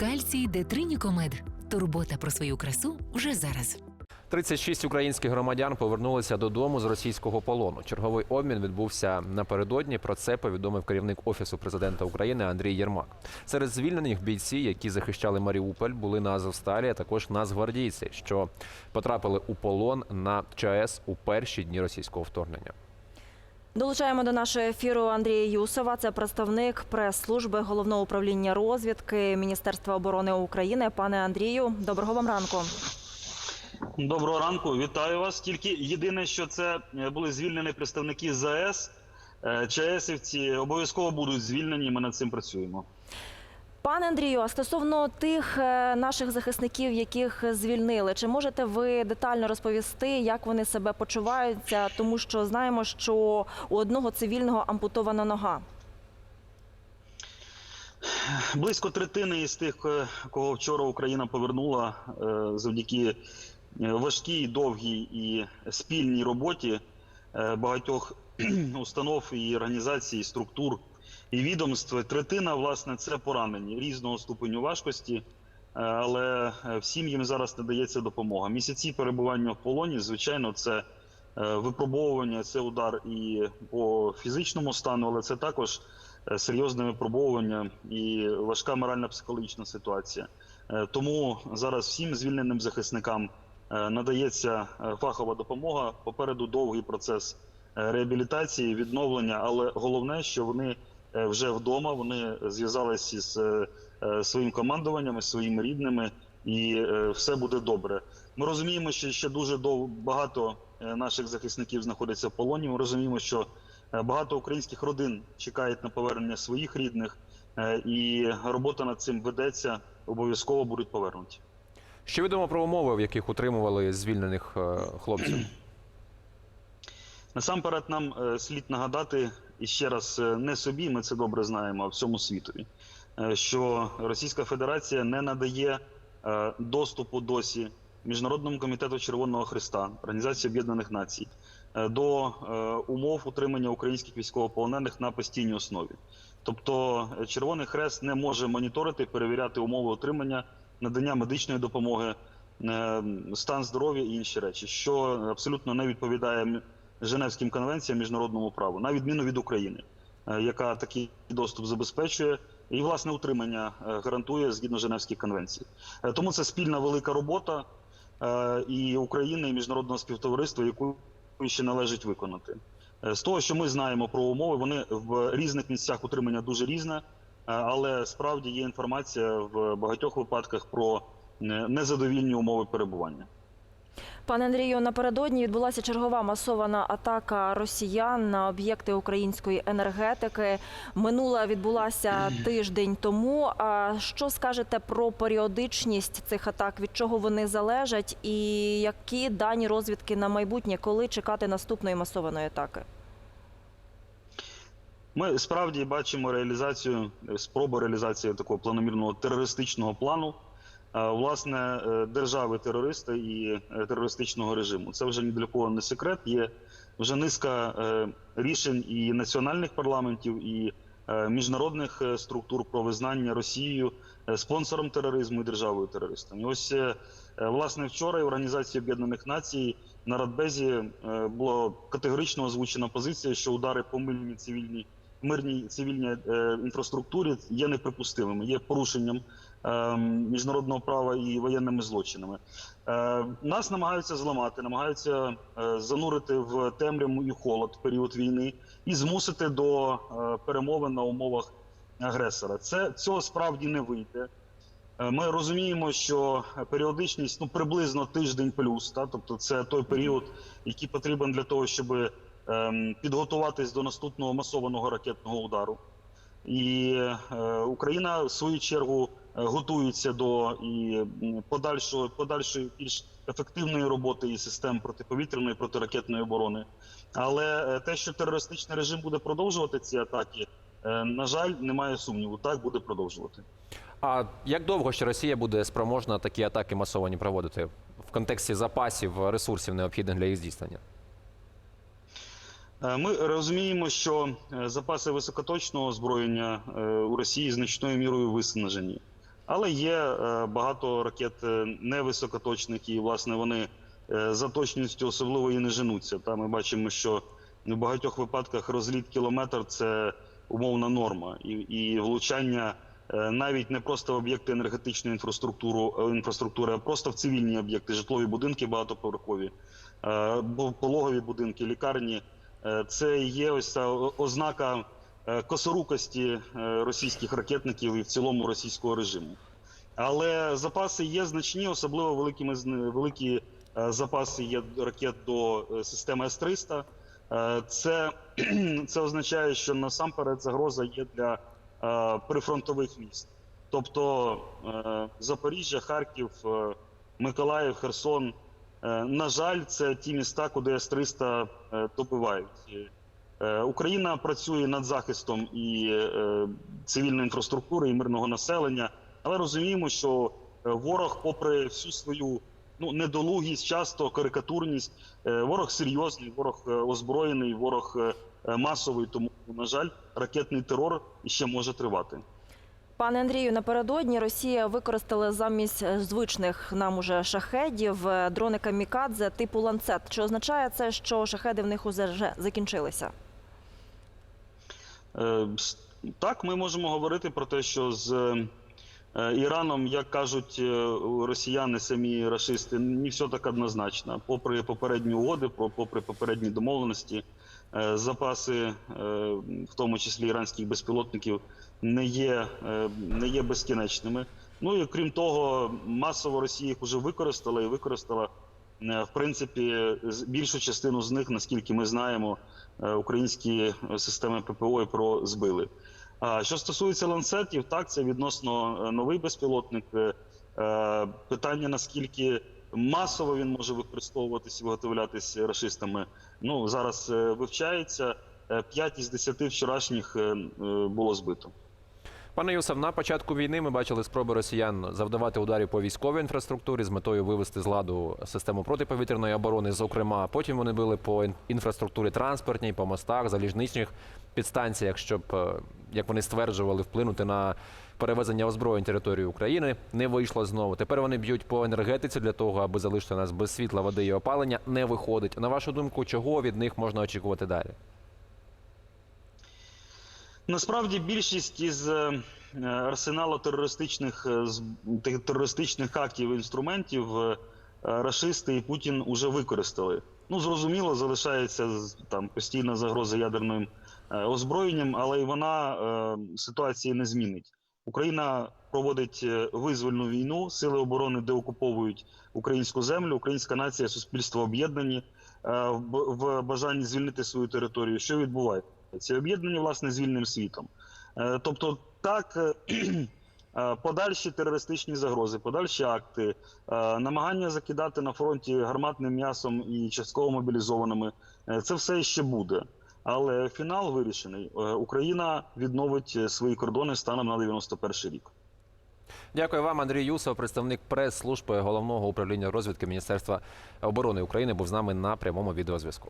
Кальцій Детринікомед. Турбота про свою красу вже зараз. 36 українських громадян повернулися додому з російського полону. Черговий обмін відбувся напередодні. Про це повідомив керівник офісу президента України Андрій Єрмак. Серед звільнених бійці, які захищали Маріуполь, були на Азовсталі, а також нацгвардійці, що потрапили у полон на ЧАЕС у перші дні російського вторгнення. Долучаємо до нашого ефіру Андрія Юсова. Це представник прес-служби головного управління розвідки Міністерства оборони України. Пане Андрію, доброго вам ранку. Доброго ранку, вітаю вас. Тільки єдине, що це е, були звільнені представники ЗАЕС. Е, ЧАЕСівці обов'язково будуть звільнені. Ми над цим працюємо. Пане Андрію, а стосовно тих е, наших захисників, яких звільнили, чи можете ви детально розповісти, як вони себе почуваються? Тому що знаємо, що у одного цивільного ампутована нога. Близько третини із тих, е, кого вчора Україна повернула е, завдяки важкій, довгій і спільній роботі багатьох установ і організацій, і структур і відомств. Третина, власне, це поранені різного ступеню важкості. е, Але е, всім їм зараз надається допомога. Місяці перебування в полоні, звичайно, це е, випробовування, це удар і по фізичному стану, але це також серйозне випробовування і важка моральна психологічна ситуація. Тому зараз всім звільненим захисникам надається фахова допомога. Попереду довгий процес реабілітації, відновлення, але головне, що вони вже вдома, вони зв'язалися з е, е, своїм командуванням, своїми рідними, і е, все буде добре. Ми розуміємо, що ще дуже дов... багато е, наших захисників знаходяться в полоні. Ми розуміємо, що е, багато українських родин чекають на повернення своїх рідних, е, і робота над цим ведеться. Обов'язково будуть повернуті. Що відомо про умови, в яких утримували звільнених е, хлопців? Насамперед, нам е, слід нагадати і ще раз е, не собі, ми це добре знаємо, а всьому світові, е, що Російська Федерація не надає е, доступу досі Міжнародному комітету Червоного Христа, Організації Об'єднаних Націй, до умов утримання українських військовополонених на постійній основі. Тобто Червоний Хрест не може моніторити, перевіряти умови отримання, надання медичної допомоги, стан здоров'я і інші речі, що абсолютно не відповідає Женевським конвенціям міжнародному праву, на відміну від України, е, яка такий доступ забезпечує і власне утримання е, гарантує згідно Женевських конвенцій. Е, Тому це спільна велика робота і України, і міжнародного співтовариства, яку ще належить виконати. З того, що ми знаємо про умови, вони в різних місцях утримання дуже різне, але справді є інформація в багатьох випадках про незадовільні умови перебування. Пане Андрію, напередодні відбулася чергова масована атака росіян на об'єкти української енергетики. Минула відбулася тиждень тому. А що скажете про періодичність цих атак? Від чого вони залежать, і які дані розвідки на майбутнє, коли чекати наступної масованої атаки? Ми справді бачимо реалізацію спробу реалізації такого планомірного терористичного плану. Е, Власне, е, держави терориста і е, терористичного режиму. Це вже ні для кого не секрет. Є вже низка рішень і національних парламентів, і міжнародних структур про визнання Росією спонсором тероризму і державою терористом. Ось власне вчора в Організації Об'єднаних Націй на Радбезі була категорично озвучена позиція, що удари по мирній цивільній мирній цивільній е, інфраструктурі є неприпустимими, є порушенням е, міжнародного права і воєнними злочинами. Е, нас намагаються зламати, намагаються е, занурити в темряву і холод в період війни і змусити до перемовин на умовах агресора. Це цього справді не вийде. Ми розуміємо, що періодичність ну приблизно тиждень плюс, та тобто це той період, який потрібен для того, щоб ем, підготуватись до наступного масованого ракетного удару. І е, Україна в свою чергу е, готується до і м, подальшої більш ефективної роботи і систем протиповітряної протиракетної оборони. Але е, те, що терористичний режим буде продовжувати ці атаки, на жаль, немає сумніву. Так буде продовжувати. А як довго ще Росія буде спроможна такі атаки масовані проводити в контексті запасів ресурсів необхідних для їх здійснення? Е, Ми розуміємо, що е, запаси високоточного озброєння е, у Росії значною мірою виснажені. Але є багато ракет невисокоточних, і власне вони за точністю особливо і не женуться. Та ми бачимо, що в багатьох випадках розліт кілометр це умовна норма, і, і влучання навіть не просто в об'єкти енергетичної інфраструктури, інфраструктури, а просто в цивільні об'єкти, житлові будинки багатоповерхові, пологові будинки, лікарні. Е, Це є ось ця ознака е, косорукості е, російських ракетників і в цілому російського режиму. Але запаси є значні, особливо великими великі запаси є ракет до системи С-300. Е, Це, це означає, що насамперед загроза є для прифронтових міст, тобто Запоріжжя, Харків, Миколаїв, Херсон. Е, На жаль, це ті міста, куди С-300 е, добивають. Е, Україна працює над захистом і цивільної інфраструктури, і мирного населення, але розуміємо, що ворог, попри всю свою ну недолугість, часто карикатурність, ворог серйозний, ворог озброєний, ворог масовий. Тому, на жаль, ракетний терор ще може тривати. Пане Андрію, напередодні Росія використала замість звичних нам уже шахедів е, дрони камікадзе типу ланцет. Чи означає це, що шахеди в них уже закінчилися? Е, Так, ми можемо говорити про те, що з е, Іраном, як кажуть росіяни, самі рашисти, не все так однозначно. Попри попередні угоди, попри попередні домовленості, запаси, е, в тому числі іранських безпілотників, не є, е, не є безкінечними. Ну і крім того, масово Росія їх вже використала і використала е, в принципі більшу частину з них, наскільки ми знаємо, е, українські е, системи ППО і ПРО збили. А що стосується ланцетів, так це відносно е, новий безпілотник. Е, е, Питання наскільки масово він може використовуватися і виготовлятися рашистами. Ну зараз е, вивчається. Е, П'ять із десяти вчорашніх е, е, було збито. Пане Юсов, на початку війни ми бачили спроби росіян завдавати ударів по військовій інфраструктурі з метою вивести з ладу систему протиповітряної оборони. Зокрема, потім вони били по інфраструктурі транспортній, по мостах, залізничних підстанціях, щоб, е, як вони стверджували, вплинути на перевезення озброєнь території України. Не вийшло знову. Тепер вони б'ють по енергетиці для того, аби залишити нас без світла, води і опалення. Не виходить. На вашу думку, чого від них можна очікувати далі? Насправді більшість із е, арсеналу терористичних е, терористичних актів інструментів е, рашисти і Путін уже використали. Ну зрозуміло, залишається там постійна загроза ядерним озброєнням, але і вона ситуації не змінить. Україна проводить е, визвольну війну, сили оборони деокуповують українську землю, українська нація, суспільство об'єднані е, в бажанні звільнити свою територію. Що відбувається? Ці об'єднані власне з вільним світом. Е, Тобто, так подальші терористичні загрози, подальші акти, намагання закидати на фронті гарматним м'ясом і частково мобілізованими це все ще буде. Але фінал вирішений. Е, Україна відновить е, свої кордони станом на 91 рік. Дякую вам, Андрій Юсов, представник прес-служби головного управління розвідки Міністерства оборони України, був з нами на прямому відеозв'язку.